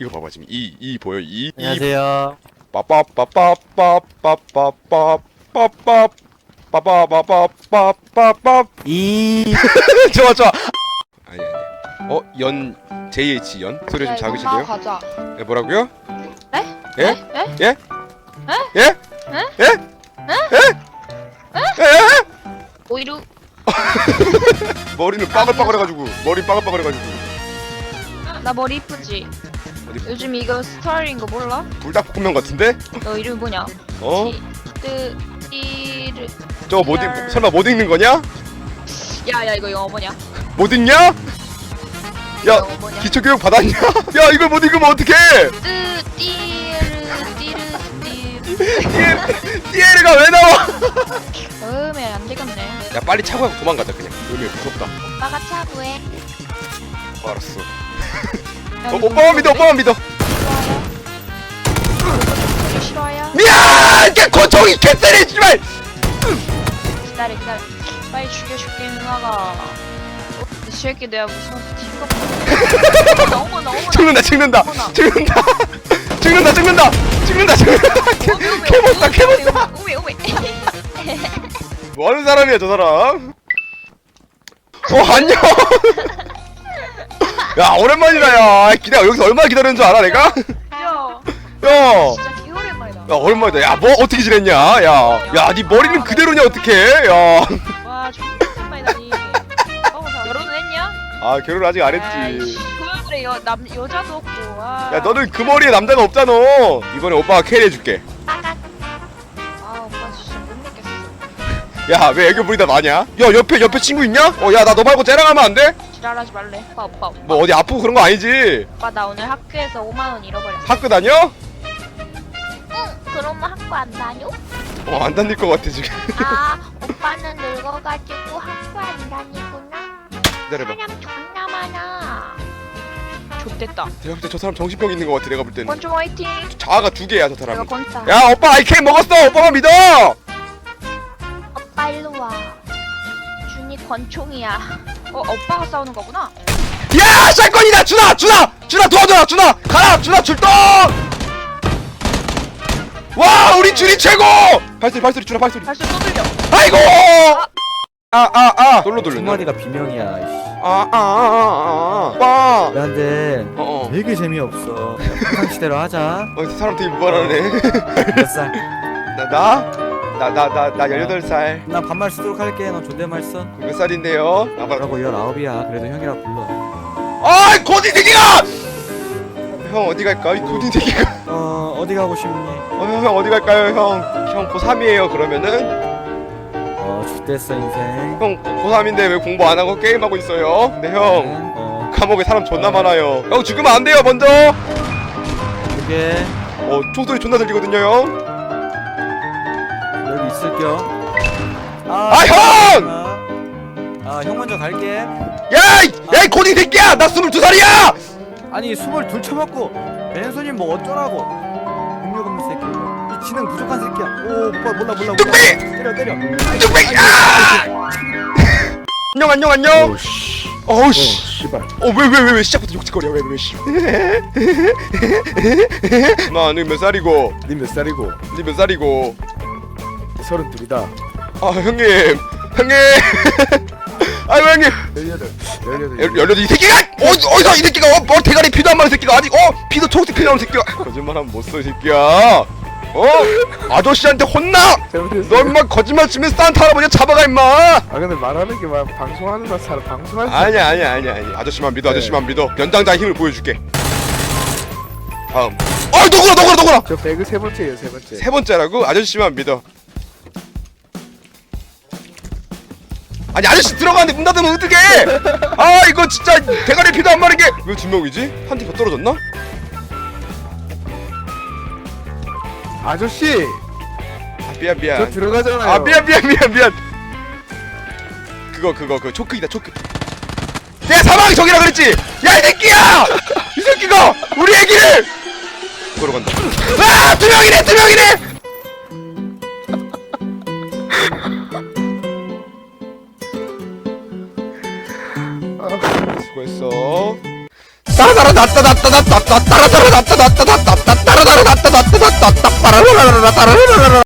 이거 봐봐 지금 이 이 보여 이 안녕하세요. 빠빠빠빠빠빠빠빠빠빠 빠빠빠빠빠빠빠 이 좋아 좋아 아니 아니 어연 JH 연 소리 좀 작으신데요? 가자. 네, 뭐라고요? 에? 예? 에? 예? 에? 예? 에? 예? 예? 예? 오이루. 머리는 빠글빠글해가지고 머리 빠글빠글해가지고 나 머리 이쁘지? 어디 요즘 이거 스타일인 거 몰라? 불닭볶음면 같은데? 너 이름 뭐냐? 어? 티, 뜨, 이르. 저거 못 읽, 설마 못 읽는 거냐? 야, 야, 이거 영어 뭐냐? 못 읽냐? 야 영어 뭐냐? 기초교육 받았냐? 야 이걸 못 읽으면 어떡해 뜨, 띠르, 띠르, 띠르. 띠에르가 왜 나와 음에 안 되겠네. 야 빨리 차고 하고 도망가자 그냥 음에 무섭다 오빠가 차구해. 어, 알았어 야, 어, 오빠만 믿어 오빠만 믿어 싫어요? 미안! 걔 고통이 개쎄네 씨발 기다려, 기다려. 빨리 죽여줄게, 누나가. 어, 이 새끼 내가 무서워서 너무 너무 죽는다 죽는다. 죽는다 죽는다 죽는다 죽는다 죽는다 오메 오메 뭐하는 사람이야 저 사람 어 안녕 야 오랜만이다 야 기다려 여기서 얼마나 기다렸는 줄 알아 내가? 야 야. 진짜 개오랜만이다. 야 얼마나 야뭐 어떻게 지냈냐? 야야네 머리는 그대로냐 어떡해? 야아 와 정말 오랜만이다니. 어 자, 결혼은 했냐? 결혼 아직 안 했지. 그래 여, 남, 여자도 없고. 와. 야 너는 그 머리에 남자가 없잖아. 이번에 오빠가 캐리해줄게 야 왜 애교 부리다 마냐? 야 옆에 옆에 친구 있냐? 어 야 나 너 말고 쟤랑 하면 안 돼? 지랄하지 말래. 오빠 오빠 오빠. 뭐 어디 아프고 그런 거 아니지? 오빠 나 오늘 학교에서 5만 원 잃어버렸어. 학교 다녀? 응 그러면 학교 안 다녀? 어안 다닐 것 같아 지금. 아 오빠는 늙어가지고 학교 안 다니구나. 기다려봐. 사람 존나 많아. 좋됐다. 내가 볼 때 저 사람 정신병 있는 것 같아 내가 볼 때는. 권총 화이팅. 자아가 두 개야 저 내가 권총. 야 오빠 아이케 먹었어! 오빠만 믿어 준이 권총이야. 어 오빠가 싸우는 거구나. 야 샷건이다! 준아 준아! 준아 도와줘라 준아! 가라 준아 출동! 와 우리 준이 최고! 발소리 발소리 준아 발소리. 발소 또 들려. 아이고! 아아아. 솔로 두 돌렸나? 마리가 비명이야. 아아아아아 오빠 미안데 어어. 되게 재미없어. 평상시대로 하자. 어, 사람 되게 무관하네. 몇 살? 나 나? 나 나 나나 18살 나 반말 쓰도록 할게. 너 존댓말 써. 몇 살인데요? 그러고 19이야. 그래도 형이라 불러. 아이 고딩 새끼가! 형 어디 갈까? 이 고딩 새끼가 어 어디 가고 싶니? 어, 형, 형 어디 갈까요 형? 형 고3이에요 그러면은? 어 죽됐어 인생. 형 고3인데 왜 공부 안 하고 게임하고 있어요? 네형 어 감옥에 사람 존나 많아요 형 죽으면 안 돼요 먼저 그게 어 총소리 존나 들리거든요 형 있을겨. 아, 형! 아, 형 먼저 갈게. 야 이! 야 이 고딩 새끼야! 나 22살이야! 아니 숨을 둘 쳐먹고 맨손님 뭐 어쩌라고? 능력 없는 새끼. 이 지능 부족한 새끼야. 오 오빠 몰라 몰라 몰라. 뚝배기! 때려 때려. 뚝배기! 아! 안녕 안녕 안녕 어우씨 씨발. 어 왜 왜 왜 왜 시작부터 욕짓거려 왜 왜 씨. 나는 몇 살이고 니 몇 살이고? 니몇 살이고 서른 둘이다. 아 형님 형님. 아이고 형님. 열여덟. 열여덟. 열- 열여덟 이 새끼가! 어, 어디서 이 새끼가? 어, 뭐 대가리 피도 안 마는 새끼가? 아직 어 피도 초록색 피 나는 새끼가? 거짓말하면 못써 이 새끼야. 어? 아저씨한테 혼나! 잘못했어. 너 임마 거짓말 치면 산타 할아버지 잡아가 임마. 아 근데 말하는 게 막 방송하는 것처럼 방송할 수 아니야 아니야 아니야 아니야. 아저씨만 믿어 아저씨만 믿어. 연장자의 힘을 보여줄게. 다음. 어 너구나 너구나 너구나! 저 배그 세 번째예요 세 번째. 세 번째라고? 아저씨만 믿어 아니 아저씨 들어가는데 문 닫으면 어떡해? 아 이거 진짜 대가리 피도 안 마른 게왜 두 명이지? 한 팀 더 떨어졌나? 아저씨! 아 미안 저 미안. 들어가잖아요. 아 미안 미안 미안 미안. 그거 그거 그 초크이다 초크. 내가 사망이 저기라 그랬지? 야 이 새끼야! 이 새끼가 우리 애기를! 보러 간다. 아두 명이네 두 명이네 아, 수고했어. 따라따라 났다 났다 났다 따라따라 났다 났다 났다 따라따라 났다 났다 났다 따라라라라 따라라라라